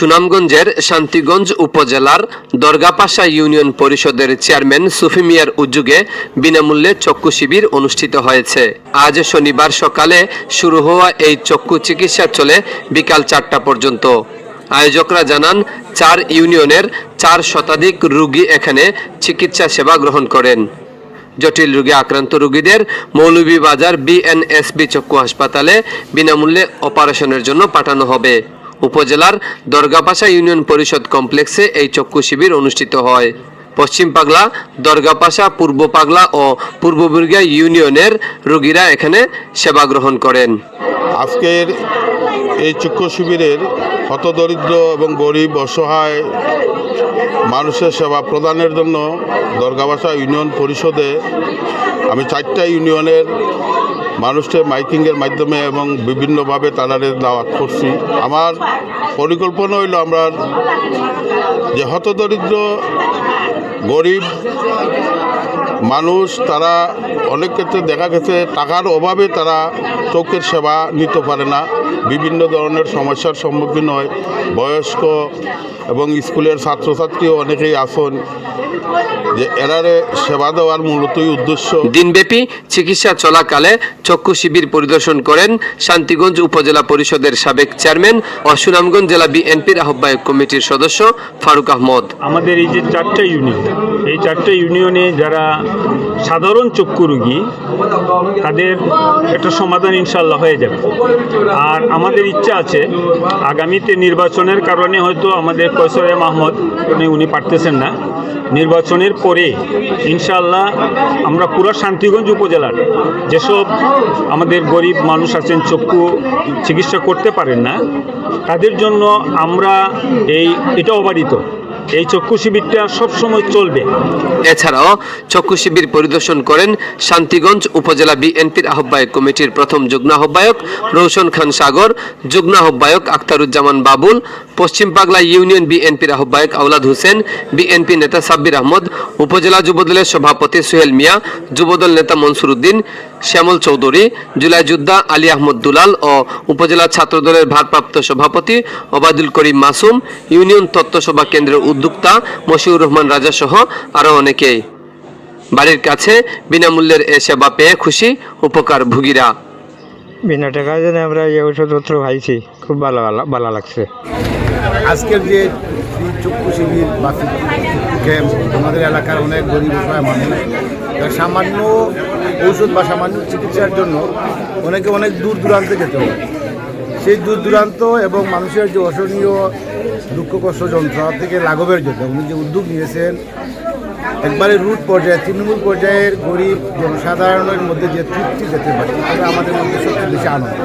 সুনামগঞ্জের শান্তিগঞ্জ উপজেলার দরগাপাশা ইউনিয়ন পরিষদের চেয়ারম্যান সুফি মিয়ার উদ্যোগে বিনামূল্যে চক্ষু শিবির অনুষ্ঠিত হয়েছে। আজ শনিবার সকালে শুরু হওয়া এই চক্ষু চিকিৎসা চলে বিকাল চারটা পর্যন্ত। আয়োজকরা জানান, চার ইউনিয়নের চার শতাধিক রোগী এখানে চিকিৎসা সেবা গ্রহণ করেন। জটিল রোগে আক্রান্ত রোগীদের মৌলভীবাজার বিএনএসবি চক্ষু হাসপাতালে বিনামূল্যে অপারেশনের জন্য পাঠানো হবে। উপজেলার দরগাপাশা ইউনিয়ন পরিষদ কমপ্লেক্সে এই চক্ষু শিবির অনুষ্ঠিত হয়। পশ্চিম পাগলা, দরগাপাশা, পূর্ব পাগলা ও পূর্ব বুর্গিয়া ইউনিয়নের রোগীরা এখানে সেবা গ্রহণ করেন। আজকের এই চক্ষু শিবিরের হতদরিদ্র এবং গরিব, অসহায় মানুষের সেবা প্রদানের জন্য দরগাবাসা ইউনিয়ন পরিষদে আমি চারটা ইউনিয়নের মানুষকে মাইকিংয়ের মাধ্যমে এবং বিভিন্নভাবে তাদের দাওয়াত করছি। আমার পরিকল্পনা হইল আমরা যে হতদরিদ্র, গরিব মানুষ তারা অনেক ক্ষেত্রে দেখা গেছে টাকার অভাবে তারা চোখের সেবা নিতে পারে না। বিভিন্ন ধরনের সমস্যার সম্মুখীন হয়। বয়স্ক এবং স্কুলের ছাত্রছাত্রীও অনেকেই আসন যে এরারে সেবা দেওয়ার মূলতই উদ্দেশ্য। দিনব্যাপী চিকিৎসা চলাকালে চক্ষু শিবির পরিদর্শন করেন শান্তিগঞ্জ উপজেলা পরিষদের সাবেক চেয়ারম্যান ও সুনামগঞ্জ জেলা বিএনপির আহ্বায়ক কমিটির সদস্য ফারুক আহমদ। আমাদের এই যে চারটে ইউনিয়ন এই চারটে ইউনিয়নে যারা সাধারণ চক্ষু রোগী, তাদের একটা সমাধান ইনশাল্লাহ হয়ে যাবে। আর আমাদের ইচ্ছা আছে, আগামীতে নির্বাচনের কারণে হয়তো আমাদের কৈশর এম আহমদ উনি পারতেছেন না। নির্বাচনের পরে ইনশাল্লাহ আমরা পুরো শান্তিগঞ্জ উপজেলার যেসব আমাদের গরিব মানুষ আছেন, চক্ষু চিকিৎসা করতে পারেন না, তাদের জন্য আমরা এই এটা অবারিত। এই চক্ষু শিবিরটা সবসময় চলবে। এছাড়াও চক্ষু শিবির পরিদর্শন করেন শান্তিগঞ্জ উপজেলা বিএনপির আহ্বায়ক কমিটির প্রথম যুগ্ম আহ্বায়ক রৌশন খান সাগর, যুগ্ম আহ্বায়ক আখতারুজ্জামান বাবুল, পশ্চিম পাগলা ইউনিয়ন বিএনপির আহ্বায়ক আওলাদ হোসেন, বিএনপি নেতা সাব্বির আহমদ, উপজেলা যুবদলের সভাপতি সোহেল মিয়া, যুবদল নেতা মনসুর উদ্দিন, শ্যামল চৌধুরী, জুলাই যোদ্ধা আলী আহমদ দুলাল ও উপজেলা ছাত্রদলের ভারপ্রাপ্ত সভাপতি ওবায়দুল করিম মাসুম, ইউনিয়ন তত্ত্ব সভা কেন্দ্রের উদ্যোক্তা মশিউর রহমান রাজা সহ আরও অনেকেই। বাড়ির কাছে বিনামূল্যের এ সেবা পেয়ে খুশি উপকার ভুগিরা। বিনা টাকায় যেন আমরা এই ওষুধপত্র খাইছি খুব ভালো ভালো লাগছে। আজকের যে ফ্রি চক্ষু শিবির বা ক্যাম্প আমাদের এলাকার অনেক গরিব অসহায় মানুষ সামান্য ঔষধ বা সামান্য চিকিৎসার জন্য অনেকে অনেক দূর দূরান্তে যেতে হয়। সেই দূর দূরান্ত এবং মানুষের যে অসহনীয় দুঃখ, কষ্ট, যন্ত্রণা থেকে লাঘবের জন্য উনি যে উদ্যোগ নিয়েছেন, একবারে রুট পর্যায়ে, তৃণমূল পর্যায়ের গরিব জনসাধারণের মধ্যে যে তৃপ্তি যেতে পারে তাহলে আমাদের মধ্যে সবচেয়ে বেশি আনন্দ।